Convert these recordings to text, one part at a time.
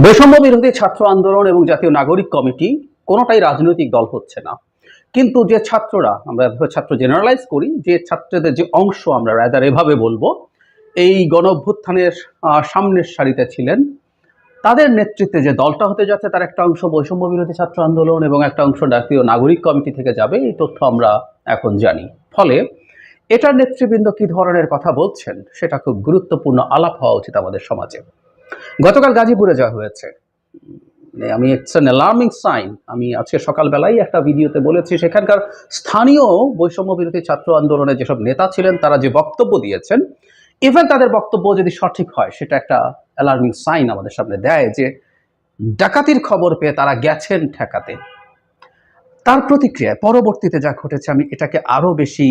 বৈষম্য বিরোধী ছাত্র আন্দোলন এবং জাতীয় নাগরিক কমিটি কোনোটাই রাজনৈতিক দল হচ্ছে না। কিন্তু যে ছাত্ররা, আমরা ছাত্র জেনারেলাইজ করি, যে ছাত্রদের যে অংশ আমরা রাদার এভাবে বলব, এই গণ অভ্যুত্থানের সামনের সারিতে ছিলেন, তাদের নেতৃত্বে যে দলটা হতে যাচ্ছে তার একটা অংশ বৈষম্য বিরোধী ছাত্র আন্দোলন এবং একটা অংশ জাতীয় নাগরিক কমিটি থেকে যাবে, এই তথ্য আমরা এখন জানি। ফলে এটার নেতৃবৃন্দ কি ধরনের কথা বলছেন, সেটা খুব গুরুত্বপূর্ণ আলাপ হওয়া উচিত আমাদের সমাজে। গতকাল গাজীপুরে যাওয়া হয়েছে। মানে আমি ইটস অ্যান অ্যালার্মিং সাইন আমি আজকে সকালবেলায় একটা ভিডিওতে বলেছি, সেখানকার স্থানীয় বৈষম্য বিরোধী ছাত্র আন্দোলনের যেসব নেতা ছিলেন, তারা যে বক্তব্য দিয়েছেন ইভেন তাদের বক্তব্য যদি সঠিক হয়, সেটা একটা অ্যালার্মিং সাইন আমাদের সামনে দেয় যে, ডাকাতির খবর পেয়ে তারা গেছেন ঠেকাতে। তার প্রতিক্রিয়ায় পরবর্তীতে যা ঘটেছে, আমি এটাকে আরও বেশি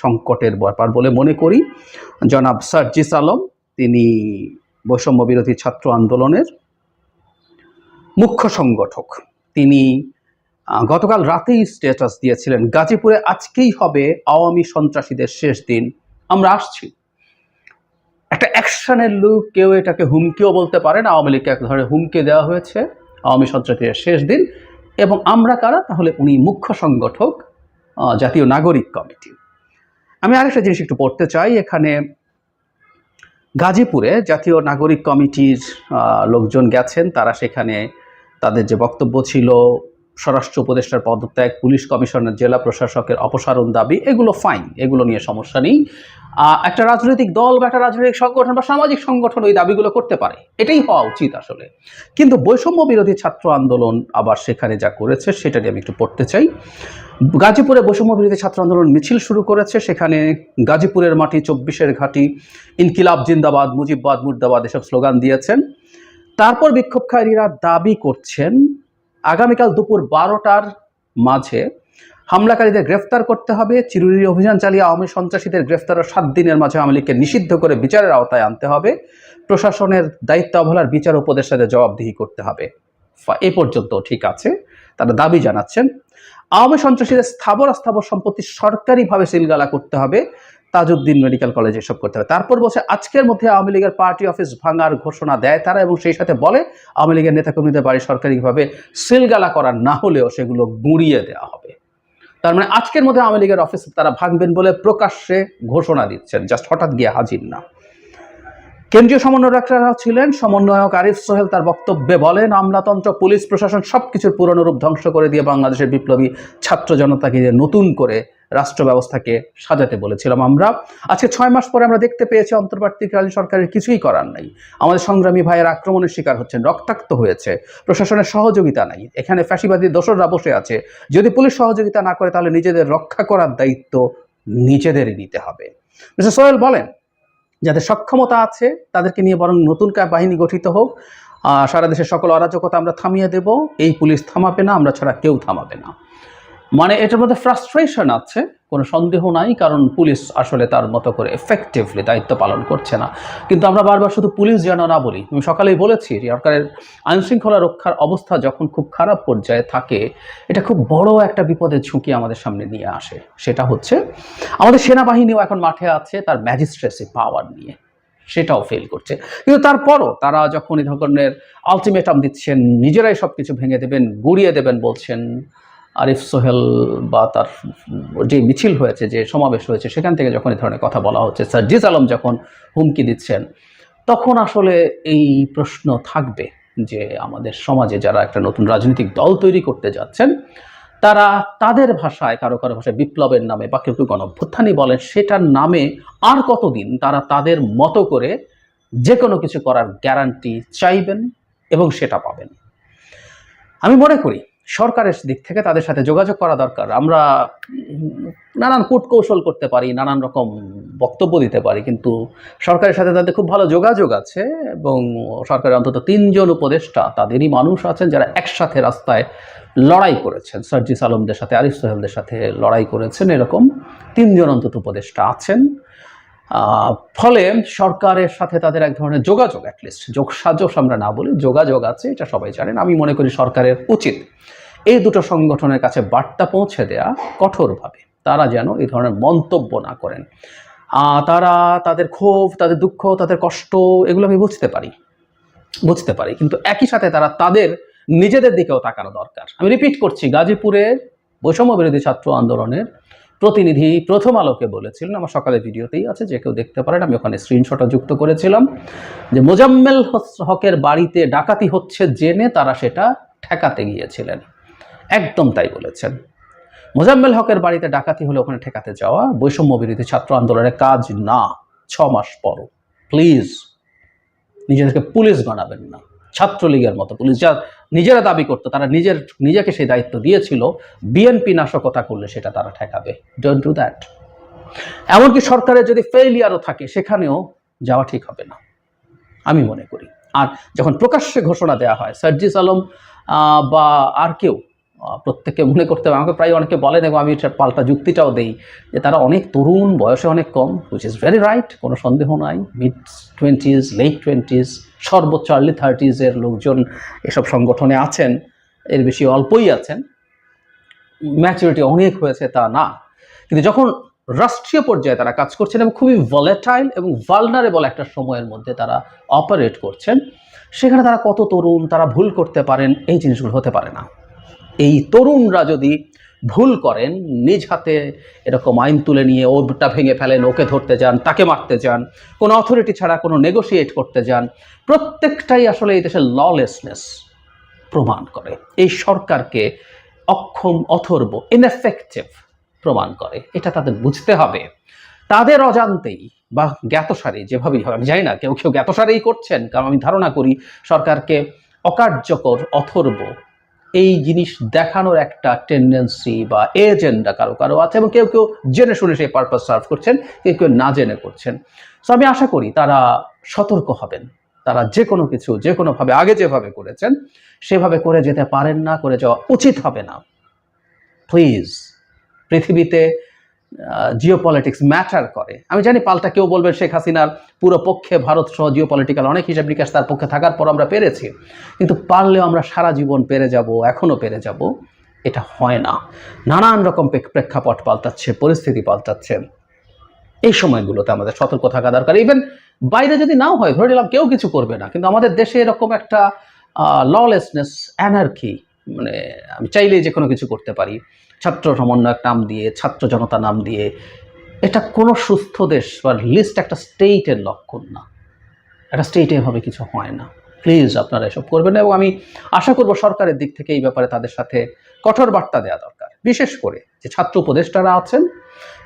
সংকটের ব্যাপার বলে মনে করি। জনাব সার্জিস আলম, তিনি বৈষম্য বিরোধী ছাত্র আন্দোলনের মুখ্য সংগঠক। তিনি গতকাল রাতেই স্ট্যাটাস দিয়েছিলেন, গাজীপুরে আজকেই হবে আওয়ামী সন্ত্রাসীদের শেষ দিন। আমরা আসছি। একটা অ্যাকশনের লুক কেউ এটাকে হুমকিও বলতে পারেন আওয়ামী লীগকে এক ধরনের হুমকি দেওয়া হয়েছে আওয়ামী সন্ত্রাসীদের শেষ দিন। এবং আমরা কারা? তাহলে উনি মুখ্য সংগঠক জাতীয় নাগরিক কমিটি। আমি আরেকটা জিনিস একটু পড়তে চাই। এখানে গাজীপুরে জাতীয় নাগরিক কমিটির লোকজন গেছেন। তারা সেখানে তাদের যে বক্তব্য ছিল স্বরাষ্ট্র উপদেষ্টার পদত্যাগ, পুলিশ কমিশনার, জেলা প্রশাসকের অপসারণ দাবি, এগুলো ফাইন এগুলো নিয়ে সমস্যা নেই। একটা রাজনৈতিক দল বা একটা রাজনৈতিক সংগঠন বা সামাজিক সংগঠন ওই দাবিগুলো করতে পারে। এটাই হওয়া উচিত আসলে। কিন্তু বৈষম্য বিরোধী ছাত্র আন্দোলন আবার সেখানে যা করেছে, সেটা নিয়ে আমি একটু পড়তে চাই। গাজীপুরে বৈষম্য বিরোধী ছাত্র আন্দোলন মিছিল শুরু করেছে। সেখানে গাজীপুরের মাটি, চব্বিশের ঘাটি, ইনকিলাব, জিন্দাবাদ, মুজিববাদ, মুর্দাবাদ এসব স্লোগান দিয়েছেন। তারপর বিক্ষোভকারীরা দাবি করছেন আগামীকাল দুপুর বারোটার মাঝে হামলাকারীদের গ্রেফতার করতে হবে। চিরুরি অভিযান চালিয়ে আওয়ামী সন্ত্রাসীদের গ্রেফতারের সাত দিনের মাঝে আওয়ামী লীগকে নিষিদ্ধ করে বিচারের আওতায় আনতে হবে। প্রশাসনের দায়িত্ব অবহেলার বিচার উপদেষ্টাদের জবাবদিহি করতে হবে। এ পর্যন্ত ঠিক আছে। তারা দাবি জানাচ্ছেন, আওয়ামী সন্ত্রাসীদের স্থাবর অস্থাবর সম্পত্তি সরকারিভাবে সিলগালা করতে হবে। তাজউদ্দিন মেডিকেল কলেজে এসব করতে হবে। তারপর বলছে, আজকের মধ্যে আওয়ামী লীগের পার্টি অফিস ভাঙার ঘোষণা দেয় তারা এবং সেই সাথে বলে, আওয়ামী লীগের নেতাকর্মীদের বাড়ি সরকারিভাবে সিলগালা করা না হলেও সেগুলো গুঁড়িয়ে দেওয়া হবে। তার মানে আজকের মধ্যে আওয়ামী লীগের অফিস তারা ভাঙবেন বলে প্রকাশ্যে ঘোষণা দিচ্ছেন, জাস্ট হঠাৎ গিয়ে হাজির না। কেন্দ্রীয় সমন্বয়করা ছিলেন। সমন্বয়ক আরিফ সোহেল তার বক্তব্যে বলেন, আমলাতন্ত্র, পুলিশ প্রশাসন সবকিছুর পুরনো রূপ ধ্বংস করে দিয়ে বাংলাদেশের বিপ্লবী ছাত্র জনতাকে নতুন করে রাষ্ট্র ব্যবস্থাকে সাজাতে বলেছিলাম আমরা। আজকে ছয় মাস পরে আমরা দেখতে পেয়েছি, অন্তর্বর্তীকালীন সরকারের কিছুই করার নাই। আমাদের সংগ্রামী ভাইয়ের আক্রমণের শিকার হচ্ছেন, রক্তাক্ত হয়েছে। প্রশাসনের সহযোগিতা নাই। এখানে ফ্যাসিবাদী দোসররা বসে আছে। যদি পুলিশ সহযোগিতা না করে, তাহলে নিজেদের রক্ষা করার দায়িত্ব নিজেদেরই নিতে হবে। মিস্টার সোহেল বলেন যাদের সক্ষমতা আছে, তাদেরকে নিয়ে বরং নতুন বাহিনী গঠিত হোক। সারা দেশের সকল অরাজকতা আমরা থামিয়ে দেব। এই পুলিশ থামাবে না, আমরা ছাড়া কেউ থামাবে না। মানে এটার মধ্যে ফ্রাস্ট্রেশন আছে। কোনো সন্দেহ নাই, কারণ পুলিশ আসলে তার মতো করে এফেক্টিভলি দায়িত্ব পালন করছে না। কিন্তু আমরা বারবার শুধু পুলিশ যেন না বলি, আমি সকালেই বলেছি, সরকারের আইনশৃঙ্খলা রক্ষার অবস্থা যখন খুব খারাপ পর্যায়ে থাকে, এটা খুব বড় একটা বিপদের ঝুঁকি আমাদের সামনে নিয়ে আসে। সেটা হচ্ছে, আমাদের সেনাবাহিনীও এখন মাঠে আছে তার ম্যাজিস্ট্রেসি পাওয়ার নিয়ে। সেটাও ফেল করছে। কিন্তু তারপরও তারা যখন এই ধরনের আলটিমেটাম দিচ্ছেন, নিজেরাই সব কিছু ভেঙে দেবেন, গুড়িয়ে দেবেন বলছেন আরিফ সোহেল বা তার যে মিছিল হয়েছে, যে সমাবেশ হয়েছে, সেখান থেকে যখন এই ধরনের কথা বলা হচ্ছে সার্জিস আলম যখন হুমকি দিচ্ছেন, তখন আসলে এই প্রশ্ন থাকবে যে আমাদের সমাজে যারা একটা নতুন রাজনৈতিক দল তৈরি করতে যাচ্ছেন, তারা তাদের ভাষায়, কারও কারও ভাষায় বিপ্লবের নামে বা কেউ কেউ গণভ্যুত্থানই বলেন, সেটার নামে আর কতদিন তারা তাদের মতো করে যে কোনো কিছু করার গ্যারান্টি চাইবেন এবং সেটা পাবেন। আমি মনে করি সরকারের দিক থেকে তাদের সাথে যোগাযোগ করা দরকার। আমরা নানান কূটকৌশল করতে পারি, নানান রকম বক্তব্য দিতে পারি, কিন্তু সরকারের সাথে তাদের খুব ভালো যোগাযোগ আছে এবং সরকারের অন্তত তিনজন উপদেষ্টা, তাদেরই মানুষ আছেন যারা একসাথে রাস্তায় লড়াই করেছেন। সার্জিস আলমদের সাথে, আরিফ সোহেলদের সাথে লড়াই করেছেন এরকম। তিনজন অন্তত উপদেষ্টা আছেন। ফলে সরকারের সাথে তাদের এক ধরনের যোগাযোগ অ্যাটলিস্ট যোগ সাজস আমরা না বলি, যোগাযোগ আছে, এটা সবাই জানেন। আমি মনে করি সরকারের উচিত এই দুটো সংগঠনের কাছে বার্তা পৌঁছে দেয়া কঠোরভাবে। তারা যেন এই ধরনের মন্তব্য না করেন। তারা তাদের ক্ষোভ, তাদের দুঃখ, তাদের কষ্ট, এগুলো আমি বুঝতে পারি। বুঝতে পারি। কিন্তু একই সাথে তারা তাদের নিজেদের দিকেও তাকানো দরকার। আমি রিপিট করছি গাজীপুরের বৈষম্য বিরোধী ছাত্র আন্দোলনের প্রতিনিধি প্রথম আলোকে বলেছিলেন, আমার সকালে ভিডিওতেই আছে, যে কেউ দেখতে পারেন, আমি ওখানে স্ক্রিনশটও যুক্ত করেছিলাম, যে মোজাম্মেল হকের বাড়িতে ডাকাতি হচ্ছে জেনে তারা সেটা ঠেকাতে গিয়েছিলেন। একদম তাই বলেছেন। মোজাম্মেল হকের বাড়িতে ডাকাতি হলে ওখানে ঠেকাতে যাওয়া বৈষম্য বিরোধী ছাত্র আন্দোলনের কাজ না, ছ মাস পর প্লিজ নিজেদেরকে পুলিশ বানাবেন না। ছাত্রলীগের মতো। পুলিশ যা নিজেরা দাবি করতো, তারা নিজের, নিজেকে সেই দায়িত্ব দিয়েছিল। বিএনপি নাশকতা করলে সেটা তারা ঠেকাবে। ডোন্ট ডু দ্যাট এমনকি সরকারের যদি ফেইলিয়ারও থাকে, সেখানেও যাওয়া ঠিক হবে না। আমি মনে করি। আর যখন প্রকাশ্যে ঘোষণা দেওয়া হয়, সার্জিস আলম বা আর কেউ প্রত্যেককে মনে করতে হবে। আমাকে প্রায় অনেকে বলেন এবং আমি পাল্টা যুক্তিটাও দেই। যে তারা অনেক তরুণ, বয়সে অনেক কম হুইচ ইজ ভেরি রাইট কোনো সন্দেহ নাই। মিড টোয়েন্টিজ লেট টোয়েন্টিজ সর্বোচ্চ আর্লি থার্টিজের লোকজন এসব সংগঠনে আছেন। এর বেশি অল্পই আছেন। ম্যাচুরিটি অনেক হয়েছে, তা না। কিন্তু যখন রাষ্ট্রীয় পর্যায়ে তারা কাজ করছেন এবং খুবই ভলেটাইল এবং ভালনারেবল একটা সময়ের মধ্যে তারা অপারেট করছেন, সেখানে তারা কত তরুণ, তারা ভুল করতে পারেন, এই জিনিসগুলো হতে পারে না। এই তরুণরা যদি ভুল করেন, নিজ হাতে এরকম আইন তুলে নিয়ে ওরটা ভেঙে ফেলেন, ওকে ধরতে যান, তাকে মারতে যান, কোনো অথরিটি ছাড়া কোনো নেগোশিয়েট করতে যান, প্রত্যেকটাই আসলে এই দেশের ললেসনেস প্রমাণ করে। এই সরকারকে অক্ষম, অথর্ব ইনএফেক্টিভ প্রমাণ করে। এটা তাদের বুঝতে হবে। তাদের অজান্তেই বা জ্ঞাতসারে যেভাবেই হবে আমি জানি না, কেউ কেউ জ্ঞাতসারেই করছেন, কারণ আমি ধারণা করি সরকারকে অকার্যকর, অথর্ব এই জিনিস দেখানোর একটা টেন্ডেন্সি বা এজেন্ডা কারও কারও আছে এবং কেউ কেউ জেনে শুনে সেই পারপাস সার্ভ করছেন, কেউ কেউ না জেনে করছেন। সো আমি আশা করি তারা সতর্ক হবেন। তারা যে কোনো কিছু যে কোনোভাবে আগে যেভাবে করেছেন, সেভাবে করে যেতে পারেন না, করে যাওয়া উচিত হবে না। প্লিজ পৃথিবীতে জিও পলিটিক্স ম্যাটার করে। আমি জানি পাল্টা কেউ বলবেন শেখ হাসিনার পুরো পক্ষে ভারত সহ জিও পলিটিক্যাল অনেক হিসাব নিকাশ তার পক্ষে থাকার পর আমরা পেরেছি। কিন্তু পারলেও আমরা সারা জীবন পেরে যাব এখনও পেরে যাব, এটা হয় না। নানান রকম প্রেক্ষাপট পাল্টাচ্ছে, পরিস্থিতি পাল্টাচ্ছে। এই সময়গুলোতে আমাদের সতর্ক থাকা দরকার। ইভেন বাইরে যদি নাও হয়, ধরে নিলাম কেউ কিছু করবে না, কিন্তু আমাদের দেশে এরকম একটা ললেসনেস অ্যানার্কি মানে আমি চাইলেই যে কোনো কিছু করতে পারি। ছাত্র সমন্বয়ক নাম দিয়ে, ছাত্র জনতা নাম দিয়ে, এটা কোনো সুস্থ দেশ বা লিস্ট একটা স্টেটের লক্ষণ না। একটা স্টেটে এভাবে কিছু হয় না। প্লিজ আপনারা এসব করবেন এবং আমি আশা করব সরকারের দিক থেকে এই ব্যাপারে তাদের সাথে কঠোর বার্তা দেওয়া দরকার। বিশেষ করে যে ছাত্র উপদেষ্টারা আছেন,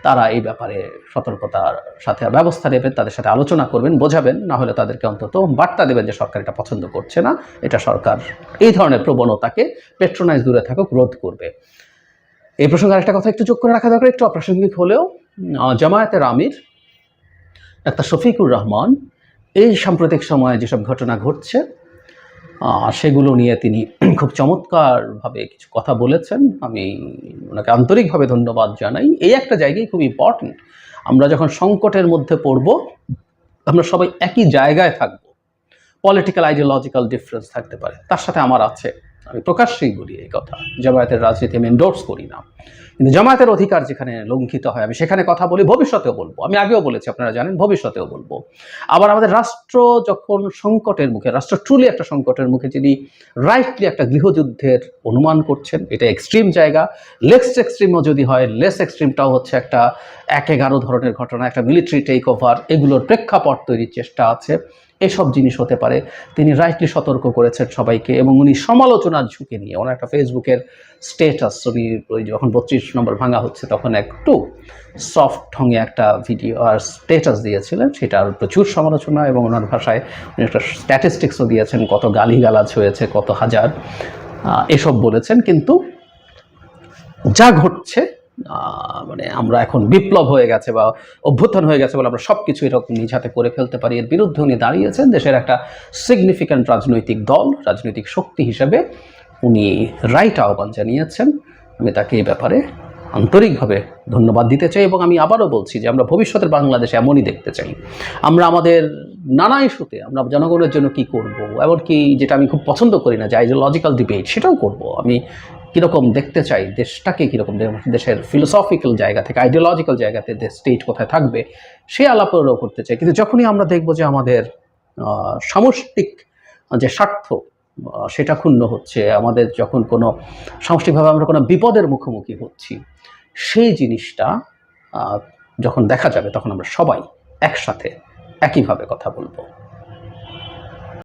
তারা এই ব্যাপারে সতর্কতার সাথে ব্যবস্থা নেবেন, তাদের সাথে আলোচনা করবেন, বোঝাবেন, না হলে তাদেরকে অন্তত বার্তা দেবেন যে সরকার এটা পছন্দ করছে না। এটা সরকার এই ধরনের প্রবণতাকে পেট্রোনাইজ দূরে থাকুক, রোধ করবে। এই প্রসঙ্গে আরেকটা কথা একটু যোগ করে রাখা দরকার, একটু অপ্রাসঙ্গিক হলেও জামায়াতের আমির ডাক্তার শফিকুর রহমান, এই সাম্প্রতিক সময়ে যেসব ঘটনা ঘটছে সেগুলো নিয়ে তিনি খুব চমৎকারভাবে কিছু কথা বলেছেন। আমি ওনাকে আন্তরিকভাবে ধন্যবাদ জানাই। এই একটা জায়গায় খুব ইম্পর্টেন্ট আমরা যখন সংকটের মধ্যে পড়ব, আমরা সবাই একই জায়গায় থাকব। পলিটিক্যাল আইডিওলজিক্যাল ডিফারেন্স থাকতে পারে। তার সাথে আমার আছে। আমি প্রকাশ্যেই বলি এই কথা। জামায়াতের রাজনীতি আমি এন্ডোর্স করি না। কিন্তু জামায়াতের অধিকার যেখানে লঙ্ঘিত হয়, আমি সেখানে কথা বলি, ভবিষ্যতেও বলব। আমি আগেও বলেছি, আপনারা জানেন, ভবিষ্যতেও বলব। আবার আমাদের রাষ্ট্র যখন সংকটের মুখে, রাষ্ট্র ট্রুলি একটা সংকটের মুখে, যিনি রাইটলি একটা গৃহযুদ্ধের অনুমান করছেন, এটা এক্সট্রিম জায়গা লেস এক্সট্রিমও যদি হয় লেস এক্সট্রিমটাও হচ্ছে একটা এক এগারো ধরনের ঘটনা, একটা মিলিটারি টেক ওভার এগুলোর প্রেক্ষাপট তৈরির চেষ্টা আছে। এসব জিনিস হতে পারে। তিনি রাইটলি সতর্ক করেছেন সবাইকে এবং উনি সমালোচনার ঝুঁকি নিয়ে ওনার একটা ফেসবুকের স্টেটাস উনি ওই যখন বত্রিশ নম্বর ভাঙা হচ্ছে তখন একটু সফট ঢঙে একটা ভিডিও আর স্টেটাস দিয়েছিলেন সেটার প্রচুর সমালোচনা এবং ওনার ভাষায় উনি একটা স্ট্যাটিস্টিক্সও দিয়েছেন, কত গালিগালাজ হয়েছে, কত হাজার এসব বলেছেন। কিন্তু যা ঘটছে মানে আমরা এখন বিপ্লব হয়ে গেছে বা অভ্যুত্থান হয়ে গেছে বলে আমরা সব কিছু এরকম নিজ হাতে করে ফেলতে পারি। এর বিরুদ্ধে উনি দাঁড়িয়েছেন দেশের একটা সিগনিফিক্যান্ট রাজনৈতিক দল, রাজনৈতিক শক্তি হিসেবে উনি রাইট আহ্বান জানিয়েছেন। আমি তাকে এই ব্যাপারে আন্তরিকভাবে ধন্যবাদ দিতে চাই এবং আমি আবারও বলছি যে আমরা ভবিষ্যতের বাংলাদেশ এমনই দেখতে চাই। আমরা আমাদের নানা ইস্যুতে আমরা জনগণের জন্য কি করব? এমনকি যেটা আমি খুব পছন্দ করি না যে আইডিওলজিক্যাল ডিবেট সেটাও করব। আমি কীরকম দেখতে চাই, দেশটাকে কীরকম দেশের ফিলোসফিক্যাল জায়গা থেকে আইডিওলজিক্যাল জায়গাতে দেশ স্টেট কোথায় থাকবে, সে আলাপেরও করতে চাই। কিন্তু যখনই আমরা দেখব যে আমাদের সামষ্টিক যে স্বার্থ সেটা ক্ষুণ্ণ হচ্ছে, আমাদের যখন কোনো সামষ্টিকভাবে আমরা কোনো বিপদের মুখোমুখি হচ্ছি, সেই জিনিসটা যখন দেখা যাবে তখন আমরা সবাই একসাথে একইভাবে কথা বলব।